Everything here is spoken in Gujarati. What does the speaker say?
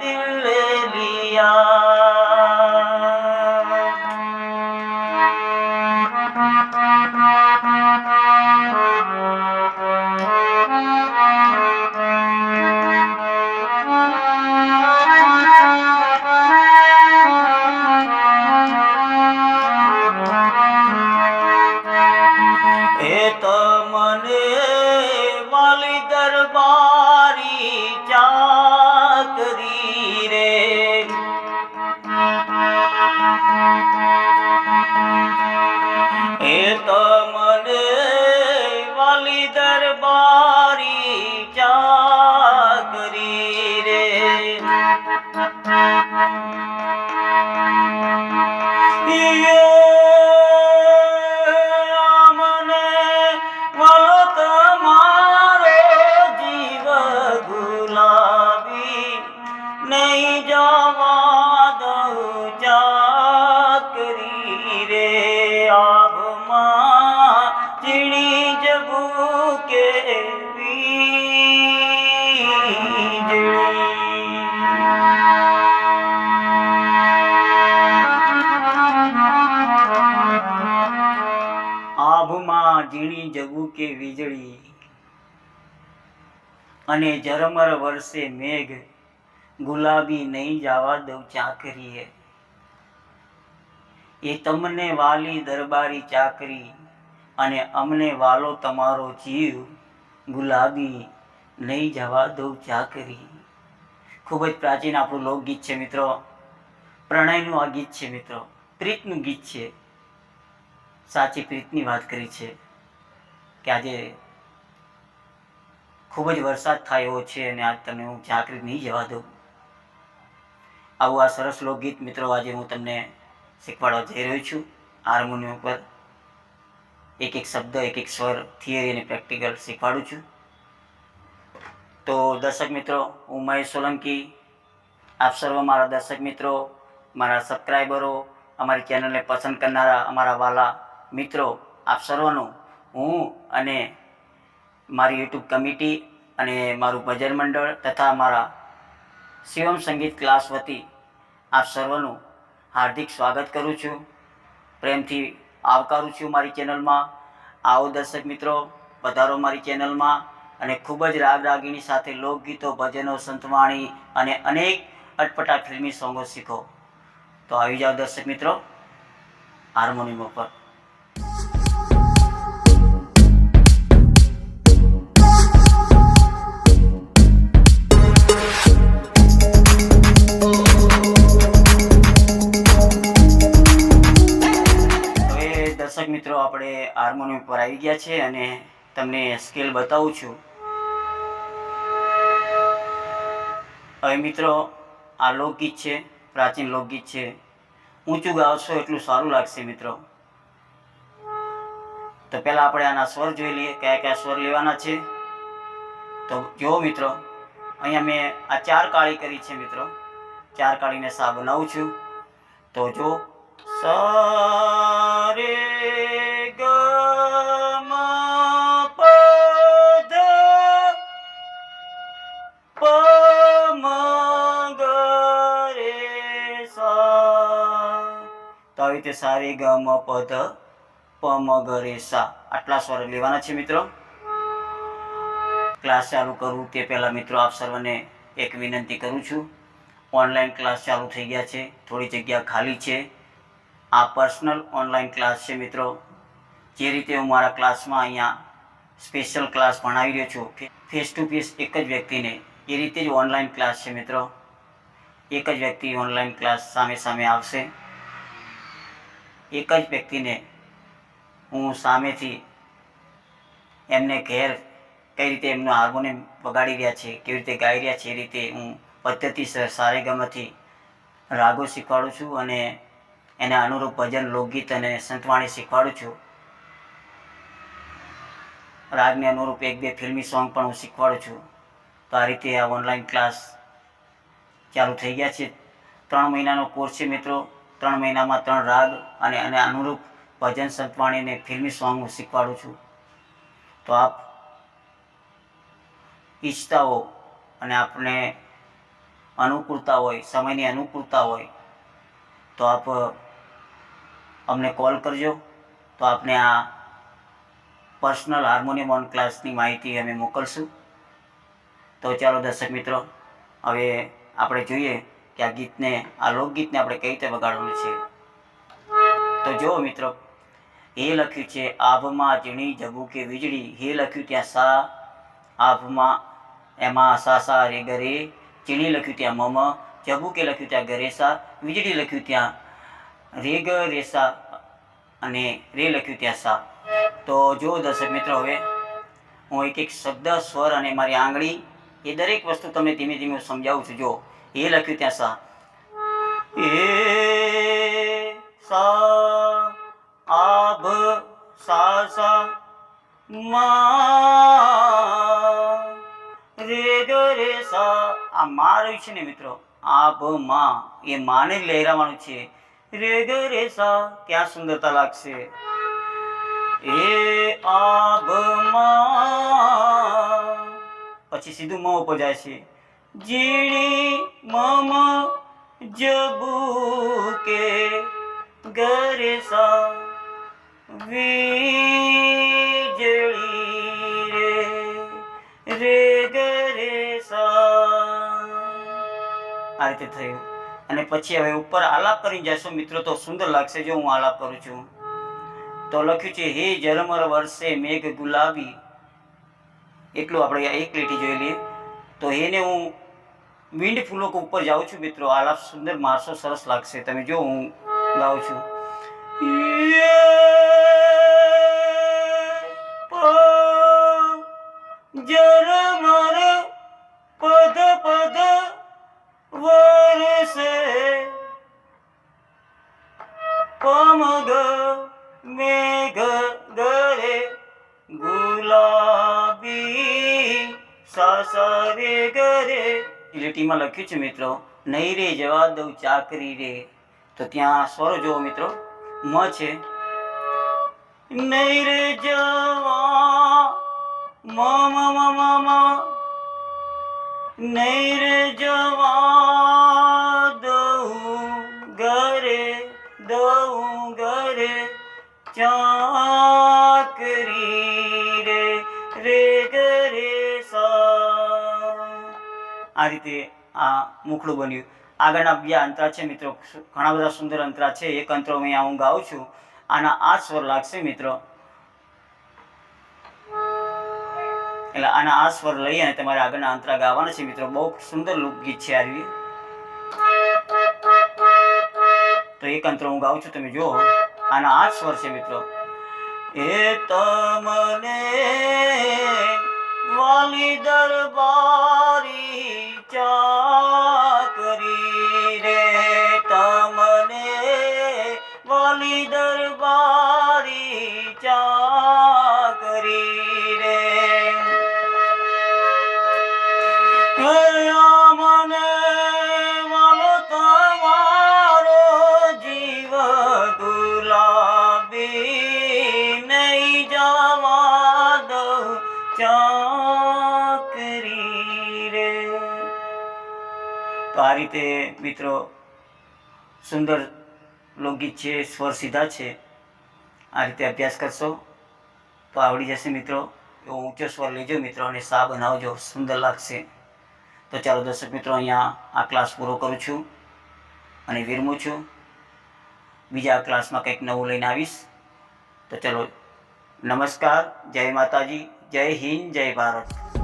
दिल ले लिया এত মনে মালি দরবার મને અને ઝરમર વરસે મેઘ, ગુલાબી નહીં જવા દઉં ચાકરીએ. એ તમને વાલી દરબારી ચાકરી અને અમને વાલો તમારો જીવ, ગુલાબી નહીં જવા દઉં ચાકરી. ખૂબ જ પ્રાચીન આપણું લોકગીત છે મિત્રો. પ્રણયનું આ ગીત છે મિત્રો. પ્રીતનું ગીત છે. સાચી પ્રીતની વાત કરી છે કે આજે ખૂબ જ વરસાદ થયો છે અને આજ તમને હું ચાકરી નહીં જવા દઉં. આવું આ સરસ લોકગીત મિત્રો, આજે હું તમને શીખવાડવા જઈ રહ્યો છું હાર્મોનિયમ ઉપર. એક એક શબ્દ, એક એક સ્વર, થિયરી અને પ્રેક્ટિકલ શીખવાડું છું. તો દર્શક મિત્રો, હું મહેશ સોલંકી, આપ સર્વ મારા દર્શક મિત્રો, મારા સબસ્ક્રાઈબરો અમારી ચેનલને પસંદ કરનારા અમારા વાલા મિત્રો, આપ સર્વનું હું અને મારી યુટ્યુબ કમિટી અને મારું ભજન મંડળ તથા મારા શિવમ સંગીત ક્લાસ વતી આપ સર્વનું હાર્દિક સ્વાગત કરું છું. પ્રેમથી આવકારું છું મારી ચેનલમાં. આવો દર્શક મિત્રો પધારો મારી ચેનલમાં અને ખૂબ જ રાગ રાગીણી સાથે લોકગીતો, ભજનો, સંતવાણી અને અનેક અટપટા ફિલ્મી સોંગો શીખો. તો આવી જાઓ દર્શક મિત્રો, હાર્મોનિયમ ઉપર. દર્શક મિત્રો આપણે હાર્મોનિયમ પર આવી ગયા છે અને તમને સ્કેલ બતાવું છું. હવે મિત્રો, આ લોકગીત છે, પ્રાચીન લોકગીત છે. ઊંચું ગાવશો એટલું સારું લાગશે મિત્રો. તો પહેલાં આપણે આના સ્વર જોઈ લઈએ, કયા કયા સ્વર લેવાના છે. તો જુઓ મિત્રો, અહીંયા મેં આ ચાર કાળી કરી છે મિત્રો. ચાર કાળીને સા બનાવું છું. તો જો સા તો આવી રીતે સારી ગ મ પ ધ પ મ, ગ સા આટલા સ્વર લેવાના છે મિત્રો. ક્લાસ ચાલુ કરું તે પહેલાં મિત્રો આપ સર્વને એક વિનંતી કરું છું. ઓનલાઈન ક્લાસ ચાલુ થઈ ગયા છે, થોડી જગ્યા ખાલી છે. આ પર્સનલ ઓનલાઈન ક્લાસ છે મિત્રો. જે રીતે હું મારા ક્લાસમાં અહીંયા સ્પેશિયલ ક્લાસ ભણાવી રહ્યો છું ફેસ ટુ ફેસ એક જ વ્યક્તિને એ રીતે જ ઓનલાઈન ક્લાસ છે મિત્રો. એક જ વ્યક્તિ ઓનલાઈન ક્લાસ સામે સામે આવશે. એક જ વ્યક્તિને હું સામેથી એમને ઘેર કઈ રીતે એમનું હાર્મોનિયમ વગાડી રહ્યા છે, કેવી રીતે ગાઈ રહ્યા છે એ રીતે હું પદ્ધતિસર સારેગામાંથી રાગો શીખવાડું છું અને એને અનુરૂપ ભજન, લોકગીત અને સંતવાણી શીખવાડું છું. રાગને અનુરૂપ એક બે ફિલ્મી સોંગ પણ હું શીખવાડું છું. તો આ રીતે આ ઓનલાઈન ક્લાસ ચાલુ થઈ ગયા છે. ત્રણ મહિનાનો કોર્સ છે મિત્રો. ત્રણ મહિનામાં ત્રણ રાગ અને એને અનુરૂપ ભજન સંતવાણીને ફિલ્મી સોંગ હું શીખવાડું છું. તો આપ ઈચ્છતા હો અને આપને અનુકૂળતા હોય, સમયની અનુકૂળતા હોય, તો આપ અમને કોલ કરજો. તો આપને આ પર્સનલ હાર્મોનિયમ ઓન ક્લાસની માહિતી અમે મોકલશું. તો ચાલો દર્શક મિત્રો, હવે આપણે જોઈએ કે આ ગીતને, આ લોકગીતને આપણે કઈ રીતે વગાડવાનું છે? તો જુઓ મિત્રો, એ લખ્યું છે, આભમાં ઝીણી જબુકે વીજળી. હે લખ્યું ત્યાં સા, આભમાં એમાં સા સા રે ગરે ચીણી લખ્યું ત્યાં મમ જબુકે લખ્યું ત્યાં ગરેસા વીજળી લખ્યું ત્યાં રે ગ રેસા અને રે લખ્યું ત્યાં સા. તો જો દર્શક મિત્રો હવે, હું એક એક શબ્દ સ્વર અને મારી આંગળી, એ દરેક વસ્તુ તમને ધીમે ધીમે સમજાવું છું. જો એ લખ્યું ત્યાં સા. એ સા, આભ, સા સા, મા, રે, ગ, રે, સા. આ મા રહ્યું છે ને મિત્રો? આભ, મા. એ માને લહેરાવાનું છે. રે, ગ, રે, સા. ક્યાં સુંદરતા લાગશે? એ આભ, મા. પછી સીધું મા ઉપર જાય છે. જીણી મમ જબુ કે સા વીજળી રે રે ગરે સા આ રીતે થયું. અને પછી હવે ઉપર આલાપ કરી જશો. મિત્રો, તો સુંદર લાગશે જો હું આલાપ કરું છું. તો લખ્યું છે, હે ઝરમર વર્ષે મેઘ ગુલાબી. એટલું આપણે એક લીટી જોઈ લઈએ. તો એને હું વિન્ડ ફૂલો ઉપર જાઉં છું મિત્રો. આલાપ સુંદર મારસો સરસ લાગશે. તમે જો, હું ગાઉં છું. જરમર પદ પદ વરસે પમગ મેઘ ગરે ગુલાબી સાસરે ગરે લીટીમાં લખ્યું છે મિત્રો, નહીં રે જવા દઉં ચાકરી રે. તો ત્યાં સ્વરો જોવો મિત્રો, મ છે. નહીં રે જવા મ મ મ નહીં રે જવા આ રીતે આ મુખડું બન્યું. આગળના બીજા અંતરા છે મિત્રો. ઘણા બધા સુંદર અંતરા છે. એક અંતરો અહીંયા હું ગાઉં છું. આના આ સ્વર લાગશે મિત્રો. એટલે આના આ સ્વર લઈ અને તમારે આગળના અંતરા ગાવાના છે મિત્રો. બહુ સુંદર લોકગીત છે આવી તો એક અંતરો હું ગાઉં છું. તમે જુઓ. આના આ સ્વર છે મિત્રો. એ તમને વાલી દરબારી રીતે મિત્રો સુંદર લોકગીત છે, સ્વર સીધા છે. આ રીતે અભ્યાસ કરશો તો આવડી જશે મિત્રો. એવો ઊંચો સ્વર લેજો મિત્રો અને સા બનાવજો, સુંદર લાગશે. તો ચાલો દર્શક મિત્રો, અહીંયા આ ક્લાસ પૂરો કરું છું અને વિરમું છું. બીજા ક્લાસમાં કંઈક નવું લઈને આવીશ. તો ચલો નમસ્કાર, જય માતાજી, જય હિન્દ, જય ભારત.